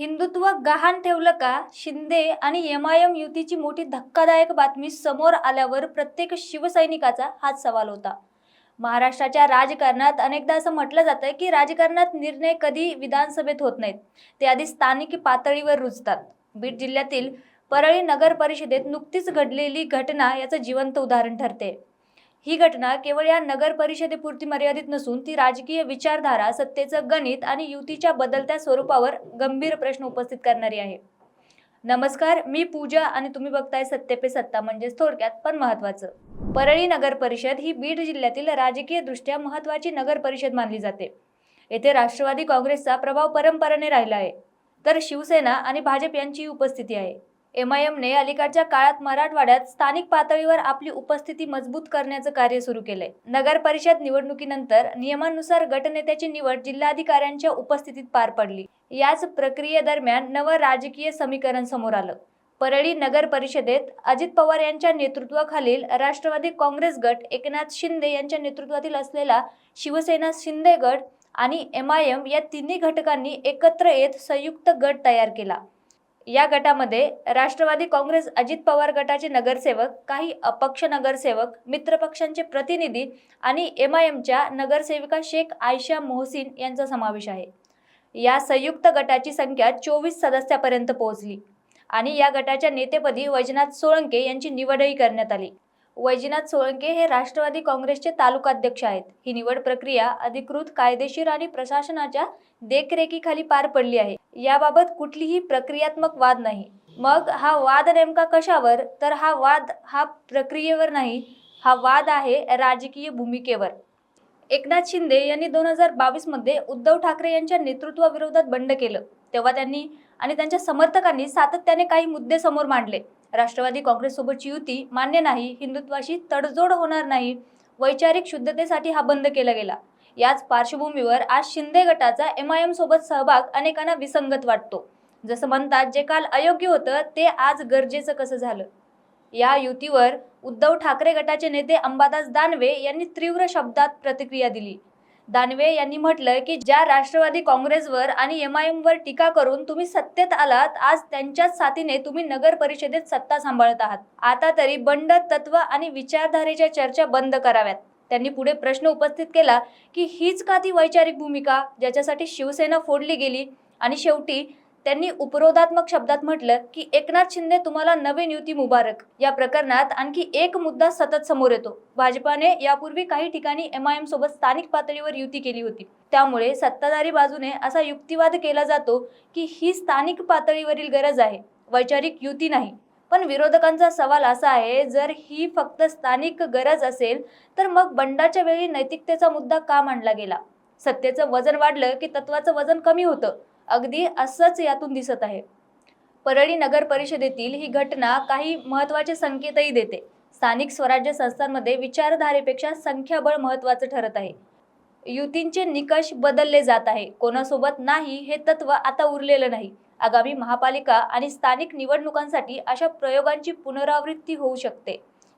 हिंदुत्व गहाण ठेवलं का? शिंदे आणि एम आय एम युतीची मोठी धक्कादायक बातमी समोर आल्यावर प्रत्येक शिवसैनिकाचा हाच सवाल होता. महाराष्ट्राच्या राजकारणात अनेकदा असं म्हटलं जातं की राजकारणात निर्णय कधी विधानसभेत होत नाहीत. ते आधी स्थानिक पातळीवर रुजतात. बीड जिल्ह्यातील परळी नगर परिषदेत नुकतीच घडलेली घटना याचं जिवंत उदाहरण ठरते. ही घटना केवळ या नगर परिषदेपुरती मर्यादित नसून ती राजकीय विचारधारा सत्तेचं गणित आणि युतीच्या बदलत्या स्वरूपावर गंभीर प्रश्न उपस्थित करणारी आहे. नमस्कार मी पूजा आणि तुम्ही बघताय सत्ते पे सत्ता म्हणजेच थोडक्यात पण महत्वाचं परळी नगर परिषद ही बीड जिल्ह्यातील राजकीय दृष्ट्या महत्वाची नगर परिषद मानली जाते. येथे राष्ट्रवादी काँग्रेसचा प्रभाव परंपरेने राहिला आहे. तर शिवसेना आणि भाजप यांची उपस्थिती आहे. एम आय एमने अलीकडच्या काळात मराठवाड्यात स्थानिक पातळीवर आपली उपस्थिती मजबूत करण्याचं कार्य सुरू केलंय. नगर परिषद निवडणुकीनंतर नियमानुसार गटनेत्याची निवड जिल्हाधिकाऱ्यांच्या उपस्थितीत पार पडली. याच प्रक्रियेदरम्यान नवं राजकीय समीकरण समोर आलं. परळी नगर परिषदेत अजित पवार यांच्या नेतृत्वाखालील राष्ट्रवादी काँग्रेस गट एकनाथ शिंदे यांच्या नेतृत्वातील असलेला शिवसेना शिंदे गट आणि एम आय एम या तिन्ही घटकांनी एकत्र येत संयुक्त गट तयार केला. या गटामध्ये राष्ट्रवादी काँग्रेस अजित पवार गटाचे नगरसेवक काही अपक्ष नगरसेवक मित्रपक्षांचे प्रतिनिधी आणि एम आय एमच्या नगरसेविका शेख आयशा मोहसिन यांचा समावेश आहे. या संयुक्त गटाची संख्या चोवीस सदस्यापर्यंत पोहोचली आणि या गटाच्या नेतेपदी वैजनाथ सोळंके यांची निवडही करण्यात आली. वैजनाथ सोळंके हे राष्ट्रवादी काँग्रेसचे तालुकाध्यक्ष आहेत. ही निवड प्रक्रिया अधिकृत कायदेशीर आणि प्रशासनाच्या देखरेखीखाली पार पडली आहे. याबाबत कुठलीही प्रक्रियात्मक वाद नाही. मग हा वाद नेमका कशावर? तर हा वाद हा प्रक्रियेवर नाही. हा वाद आहे राजकीय भूमिकेवर. एकनाथ शिंदे यांनी दोन हजार बावीसमध्ये उद्धव ठाकरे यांच्या नेतृत्वाविरोधात बंड केलं. तेव्हा त्यांनी आणि त्यांच्या समर्थकांनी सातत्याने काही मुद्दे समोर मांडले. राष्ट्रवादी काँग्रेससोबतची युती मान्य नाही हिंदुत्वाशी तडजोड होणार नाही वैचारिक शुद्धतेसाठी हा बंद केला गेला. याच पार्श्वभूमीवर आज शिंदे गटाचा एम आय एम सोबत सहभाग अनेकांना विसंगत वाटतो. जसं म्हणतात जे काल अयोग्य होतं ते आज गरजेचं कसं झालं? या युतीवर उद्धव ठाकरे गटाचे नेते अंबादास दानवे यांनी तीव्र शब्दात प्रतिक्रिया दिली. दानवे यांनी म्हटलं की ज्या राष्ट्रवादी काँग्रेसवर आणि एम आय एमवर टीका करून तुम्ही सत्तेत आलात आज त्यांच्याच साथीने तुम्ही नगर परिषदेत सत्ता सांभाळत आहात. आता तरी बंड तत्व आणि विचारधारेच्या चर्चा बंद कराव्यात. त्यांनी पुढे प्रश्न उपस्थित केला की हीच का ती वैचारिक भूमिका ज्याच्यासाठी शिवसेना फोडली गेली आणि शेवटी त्यांनी उपरोधात्मक शब्दात म्हटलं की एकनाथ शिंदे तुम्हाला नवीन युती मुबारक. या प्रकरणात आणखी एक मुद्दा सतत समोर येतो. भाजपाने यापूर्वी काही ठिकाणी एम आय एम सोबत स्थानिक पातळीवर युती केली होती. त्यामुळे सत्ताधारी बाजूने असा युक्तिवाद केला जातो की ही स्थानिक पातळीवरील गरज आहे. वैचारिक युती नाही. पण विरोधकांचा सवाल असा आहे जर ही फक्त स्थानिक गरज असेल तर मग बंडाच्या वेळी नैतिकतेचा मुद्दा का मांडला गेला? सत्तेचं वजन वाढलं की तत्वाचं वजन कमी होतं? अगदी असंच यातून दिसत आहे. परळी नगर परिषदेतील ही घटना काही महत्त्वाचे संकेतही देते. स्थानिक स्वराज्य संस्थांमध्ये विचारधारेपेक्षा संख्याबळ महत्त्वाचं ठरत आहे. युतींचे निकष बदलले जात आहे. कोणासोबत नाही हे तत्व आता उरलेलं नाही. आगामी महापालिका आणि स्थानिक निवडणुकांसाठी अशा प्रयोगांची पुनरावृत्ती होऊ शकते.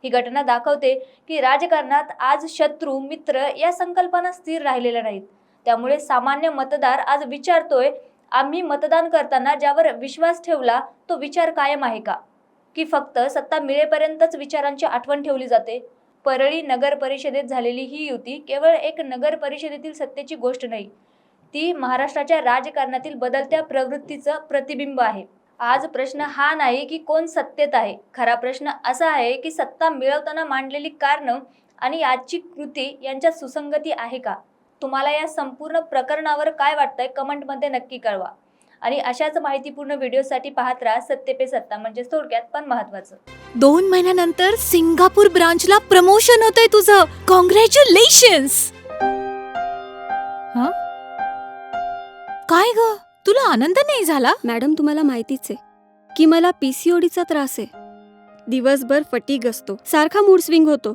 ही घटना दाखवते की राजकारणात आज शत्रू मित्र या संकल्पना स्थिर राहिलेल्या नाहीत. त्यामुळे सामान्य मतदार आज विचारतोय आम्ही मतदान करताना ज्यावर विश्वास ठेवला तो विचार कायम आहे का? की फक्त सत्ता मिळेपर्यंतच विचारांची आठवण ठेवली जाते? परळी नगर परिषदेत झालेली ही युती केवळ एक नगर परिषदेतील सत्तेची गोष्ट नाही ती महाराष्ट्राच्या राजकारणातील बदलत्या प्रवृत्तीचं प्रतिबिंब आहे. आज प्रश्न हा नाही की कोण सत्तेत आहे. खरा प्रश्न असा आहे की सत्ता मिळवताना मांडलेली कारणं आणि आजची कृती यांच्यात सुसंगती आहे का? तुम्हाला या संपूर्ण प्रकरणावर काय वाटतंय कमेंटमध्ये नक्की कळवा. आणि अशाच माहितीपूर्ण व्हिडिओसाठी पाहत राहा सत्य पे सत्ता म्हणजे थोडक्यात पण महत्वाचं दोन महिन्यानंतर सिंगापूर ब्रांचला प्रमोशन होतंय तुझं. कॉंग्रॅच्युलेशन्स काय ग? तुला आनंद नाही झाला? मॅडम तुम्हाला माहितीच आहे की मला पीसीओडीचा त्रास आहे. दिवसभर फटीग असतो. सारखा मूड स्विंग होतो.